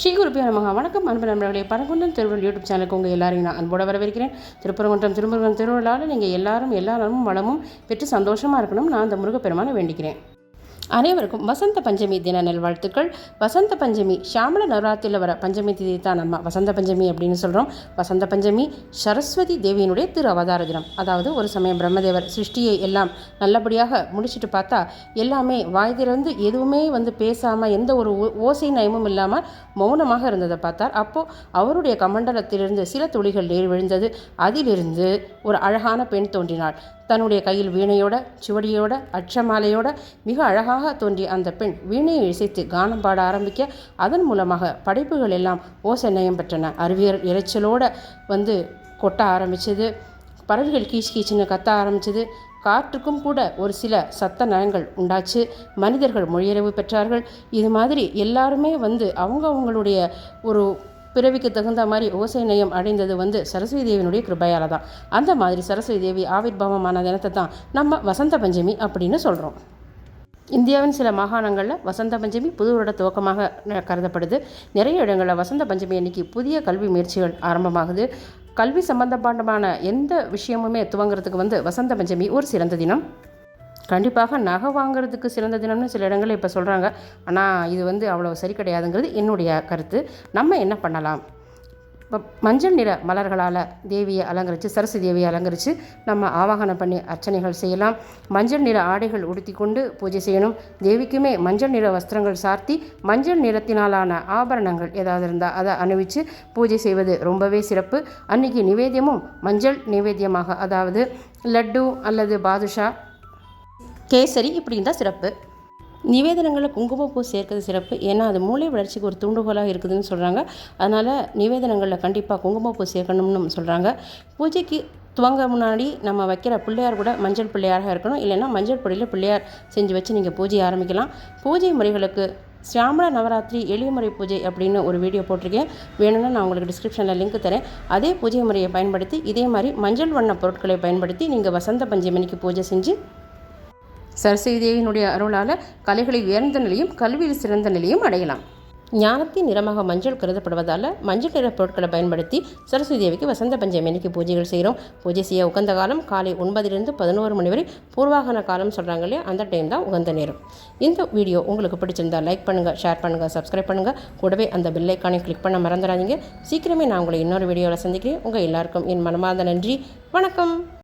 ஸ்ரீ குருப்பியா நமகா வணக்கம் அன்பு நண்பர்களே. பரங்குன்றம் திருவள்ளுவர் யூடியூப் சேனலுக்கு உங்கள் எல்லாரையும் நான் அன்போடு வரவேற்கிறேன். திருப்பரங்குன்றம் திருமுருகன் திருவிழாவில் நீங்கள் எல்லாரும் எல்லா நலமும் வளமும் பெற்று சந்தோஷமாக இருக்கணும் நான் அந்த முருகப்பெருமானை வேண்டிக்கிறேன். அனைவருக்கும் வசந்த பஞ்சமி தின நல்வாழ்த்துக்கள் வசந்த பஞ்சமி சாமல நவராத்திரியில் வர பஞ்சமி திதி தான் நம்ம வசந்த பஞ்சமி அப்படின்னு சொல்கிறோம் வசந்த பஞ்சமி சரஸ்வதி தேவியினுடைய திரு அவதார தினம். அதாவது ஒரு சமயம் பிரம்மதேவர் சிருஷ்டியை எல்லாம் நல்லபடியாக முடிச்சுட்டு பார்த்தா எல்லாமே வாய் திறந்து எதுவுமே வந்து பேசாமல் எந்த ஒரு ஓ- ஓசை நயமும் இல்லாமல் மௌனமாக இருந்ததை பார்த்தார். அப்போது அவருடைய கமண்டலத்திலிருந்து சில துளிகள் நீர் விழுந்தது. அதிலிருந்து ஒரு அழகான பெண் தோன்றினாள். தன்னுடைய கையில் வீணையோட சுவடியோட அச்சமாலையோட மிக அழகாக தோன்றிய அந்த பெண் வீணையை இசைத்து கானம் பாட ஆரம்பிக்க அதன் மூலமாக படைப்புகள் எல்லாம் ஓசை நயம் பெற்றன. அறிவியல் இறைச்சலோடு வந்து கொட்ட ஆரம்பிச்சது பறவைகள் கீச் கீச்சுன்னு கத்த ஆரம்பிச்சது காற்றுக்கும் கூட ஒரு சில சத்த நயங்கள் உண்டாச்சு. மனிதர்கள் மொழியறிவு பெற்றார்கள். இது மாதிரி எல்லாருமே வந்து அவங்க அவங்களுடைய ஒரு பிறவிக்கு தகுந்த மாதிரி ஓசை நயம் அடைந்தது வந்து சரஸ்வதி தேவியினுடைய கிருபையால தான் அந்த மாதிரி சரஸ்வதி தேவி ஆவிர்வாவமான தினத்தை தான் நம்ம வசந்த பஞ்சமி அப்படின்னு சொல்கிறோம் இந்தியாவின் சில மாகாணங்களில் வசந்த பஞ்சமி புது வருட துவக்கமாக கருதப்படுது. நிறைய இடங்களில் வசந்த பஞ்சமி அன்னைக்கு புதிய கல்வி முயற்சிகள் ஆரம்பமாகுது. கல்வி சம்பந்தமான எந்த விஷயமுமே துவங்குறதுக்கு வந்து வசந்த பஞ்சமி ஒரு சிறந்த தினம். கண்டிப்பாக நகை வாங்குறதுக்கு சிறந்த தினம்னு சில இடங்களில் இப்போ சொல்கிறாங்க ஆனால் இது வந்து அவ்வளோ சரி கிடையாதுங்கிறது என்னுடைய கருத்து. நம்ம என்ன பண்ணலாம்? இப்போ மஞ்சள் நிற மலர்களால் தேவியை அலங்கரித்து சரஸ்வதி தேவியை அலங்கரித்து நம்ம ஆவாகனம் பண்ணி அர்ச்சனைகள் செய்யலாம். மஞ்சள் நிற ஆடைகள் உடுத்தி கொண்டு பூஜை செய்யணும். தேவிக்குமே மஞ்சள் நிற வஸ்திரங்கள் சார்த்தி மஞ்சள் நிறத்தினாலான ஆபரணங்கள் ஏதாவது இருந்தால் அதை அணிவித்து பூஜை செய்வது ரொம்பவே சிறப்பு. அன்றைக்கி நிவேத்தியமும் மஞ்சள் நிவேத்தியமாக அதாவது லட்டு அல்லது பாதுஷா கேசரி இப்படி இருந்தால் சிறப்பு. நிவேதனங்களில் குங்குமப்பூ சேர்க்கிறது சிறப்பு. ஏன்னா அது மூளை வளர்ச்சிக்கு ஒரு தூண்டுகோலாக இருக்குதுன்னு சொல்கிறாங்க அதனால் நிவேதனங்களில் கண்டிப்பாக குங்குமப்பூ சேர்க்கணும்னு சொல்கிறாங்க பூஜைக்கு துவங்க முன்னாடி நம்ம வைக்கிற பிள்ளையார் கூட மஞ்சள் பிள்ளையாராக இருக்கணும். இல்லைன்னா மஞ்சள் பொடியில் பிள்ளையார் செஞ்சு வச்சு நீங்கள் பூஜை ஆரம்பிக்கலாம். பூஜை முறைகளுக்கு சியாமல நவராத்திரி எளிய முறை பூஜை அப்படின்னு ஒரு வீடியோ போட்டிருக்கேன். வேணும்னா நான் உங்களுக்கு டிஸ்கிரிப்ஷனில் லிங்க் தரேன். அதே பூஜை முறையை பயன்படுத்தி இதே மாதிரி மஞ்சள் வண்ண பொருட்களை பயன்படுத்தி நீங்கள் வசந்த பஞ்சமினிக்கு பூஜை செஞ்சு சரஸ்வதி தேவியினுடைய அருளால் கலைகளை உயர்ந்த நிலையும் கல்வியில் சிறந்த நிலையும் அடையலாம். ஞானத்தின் நிறமாக மஞ்சள் கருதப்படுவதால் மஞ்சள் நிற பொருட்களை பயன்படுத்தி சரஸ்வதி தேவிக்கு வசந்த பஞ்சமி அன்னைக்கு பூஜைகள் செய்கிறோம். பூஜை செய்ய உகந்த காலம் காலை ஒன்பதிலிருந்து பதினோரு மணி வரை பூர்வாகன காலம் சொல்கிறாங்க இல்லையா? அந்த டைம் தான் உகந்த நேரம். இந்த வீடியோ உங்களுக்கு பிடிச்சிருந்தா லைக் பண்ணுங்கள் ஷேர் பண்ணுங்கள் சப்ஸ்கிரைப் பண்ணுங்கள் கூடவே அந்த பில்லைக்கானே கிளிக் பண்ண மறந்துடாதீங்க. சீக்கிரமே நான் உங்களை இன்னொரு வீடியோவில் சந்திக்கிறேன். உங்கள் எல்லாருக்கும் என் மனமார்ந்த நன்றி. வணக்கம்.